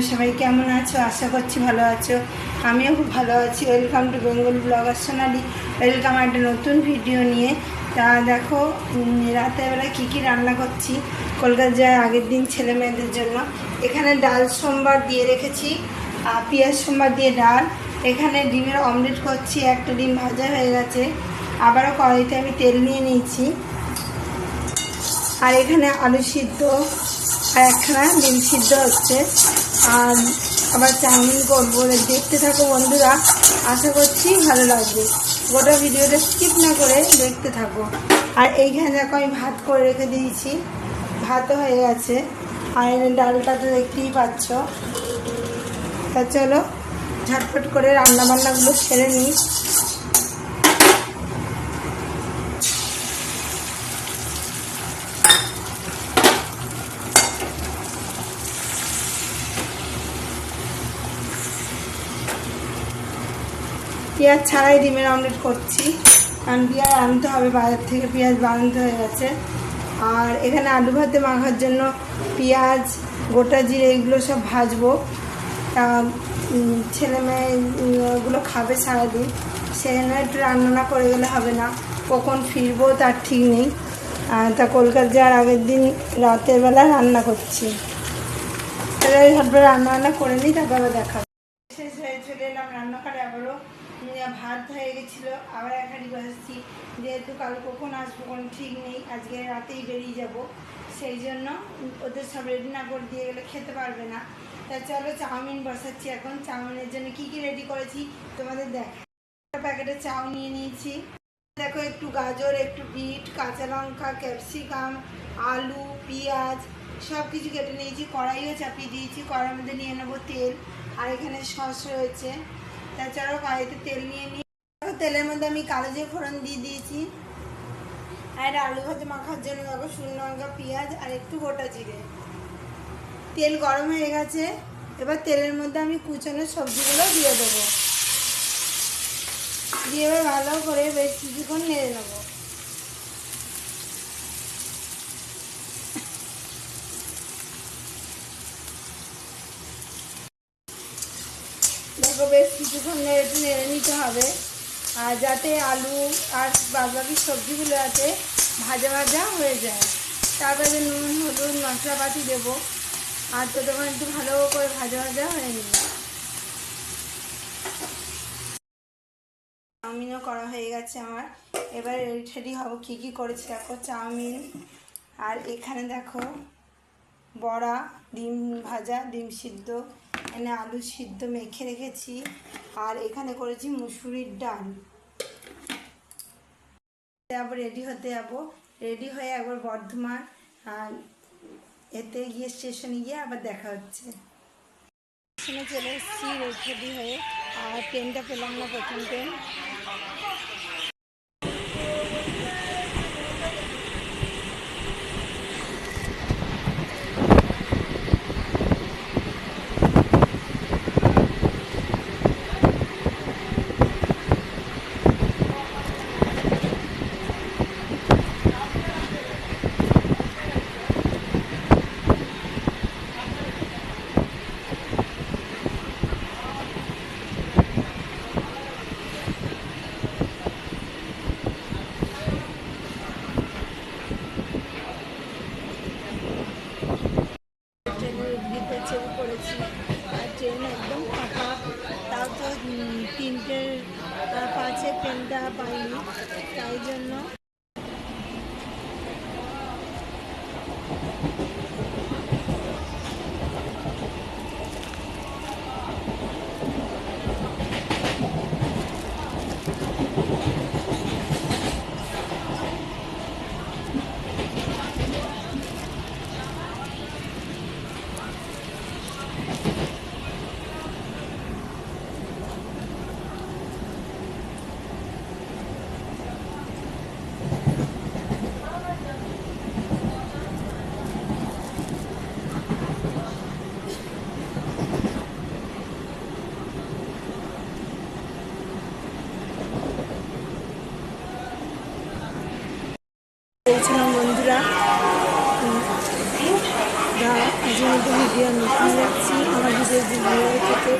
সবাই কেমন আছো? আশা করছি ভালো আছো। আমিও খুব ভালো আছি। Welcome to Bengal blogger Sonali welcome একটা নতুন ভিডিও নিয়ে। তা দেখো উম, রাতের বেলা কী কী রান্না করছি? কলকাতা যায় আগের দিন ছেলে মেয়েদের জন্য। এখানে ডাল সোমবার দিয়ে রেখেছি আর পেঁয়াজ সোমবার দিয়ে ডাল। এখানে ডিমের অমলেট করছি একটা ডিম ভাজা হয়ে গেছে। আবারও কড়াইতে আমি তেল নিয়ে নিয়েছি। আর এখানে আলু সিদ্ধ। একখানা ডিম সিদ্ধ হচ্ছে। আর আবার চাউমিন করব। দেখতে থাকো বন্ধুরা। আশা করছি ভালো লাগবে। গোটা ভিডিওটা স্কিপ না করে দেখতে থাকো। আর এইখানে দেখো আমি ভাত করে রেখে দিয়েছি। ভাতও হয়ে গেছে। আর ডালটা তো দেখতেই পাচ্ছ। তা চলো, ঝটপট করে রান্না বান্নাগুলো সেরে নিই। পেঁয়াজ ছাড়াই ডিমের অমলেট করছি। কারণ পেঁয়াজ আনতে হবে, বাজার থেকে পেঁয়াজ বানাতে হয়ে গেছে। আর এখানে আলু ভাতে মাখার জন্য পেঁয়াজ, গোটা জিরে এগুলো সব ভাজবো। ছেলে মেয়ে ওগুলো খাবে সারাদিন। সেখানে একটু রান্না না করে গেলে হবে না। কখন ফিরবো তার ঠিক নেই। তা, কলকাতা যাওয়ার আগের দিন রাতের বেলা রান্না করছি। তাহলে ঝটপট রান্না বান্না করে নিই, তারপর আবার দেখা শেষ হয়ে চলে এলাম রান্নাঘরে আবারও। ভাত হয়ে গেছিল, আবার এক হাঁড়ি যেহেতু কাল কখন আসব, কোনো ঠিক নেই, আজকে রাতেই বেরিয়ে যাব। সেই জন্য ওদের সব রেডি না করে দিয়ে গেলে খেতে পারবে না। তা চলো চাউমিন বসাচ্ছি এখন। চাউমিনের জন্য কি কি রেডি করেছি তোমাদের দেখ প্যাকেটে চাউ নিয়ে নিয়েছি। দেখো একটু গাজর, একটু বিট, কাঁচা লঙ্কা ক্যাপসিকাম আলু, পেঁয়াজ সব কিছু কেটে নিয়েছি। কড়াইও চাপিয়ে দিয়েছি। কড়াইয়ের মধ্যে নিয়ে নেব তেল। আর এখানে সস রয়েছে। তাছাড়াও কড়াইতে তেল নিয়ে দেখো, তেলের মধ্যে আমি কালো জিরে ফোড়ন দিয়ে দিয়েছি আর আলু ভাজা মাখার জন্য দেখো শুকনো লঙ্কা পেঁয়াজ আর একটু গোটা জিরে। তেল গরম হয়ে গেছে এবার তেলের মধ্যে আমি কুচানো সবজিগুলো দিয়ে দেবো। দিয়ে এবার ভালো করে বেশ কিছুক্ষণ নেড়ে নেব। দেখো বেশ কিছুক্ষণ নেড়ে নিতে হবে। আর যাতে আলু আর বাদবাকি সবজিগুলো আছে ভাজা ভাজা হয়ে যায়। তারপরে নুন, হলুদ, মশলাপাতি দেবো। আর তো একটু ভালো করে ভাজা ভাজা হয়ে নিল চাউমিনও করা হয়ে গেছে আমার। এবার রেডি হব কী কী করেছি দেখো, চাউমিন। আর এখানে দেখো, বড়া, ডিম ভাজা, ডিম সিদ্ধ। এখানে আলু সিদ্ধ মেখে রেখেছি। আর এখানে করেছি মুসুরির ডাল। আবার রেডি হতে যাব। রেডি হয়ে একবার বর্ধমান এতে গিয়ে স্টেশনে গিয়ে আবার দেখা হচ্ছে। স্টেশনে চলে এসেছি রেডি হয়ে। আর ট্রেনটা পেলাম না প্রথম ট্রেন আর ট্রেন একদম ফাঁকা। তাও তো তিনটে পাঁচে ট্রেনটা পাইনি। তাই জন্য বলছিলাম বন্ধুরা উম, আজকের মতো ভিডিও আমি এখানে রাখছি আমার ভিডিও যদি ভালো লাগে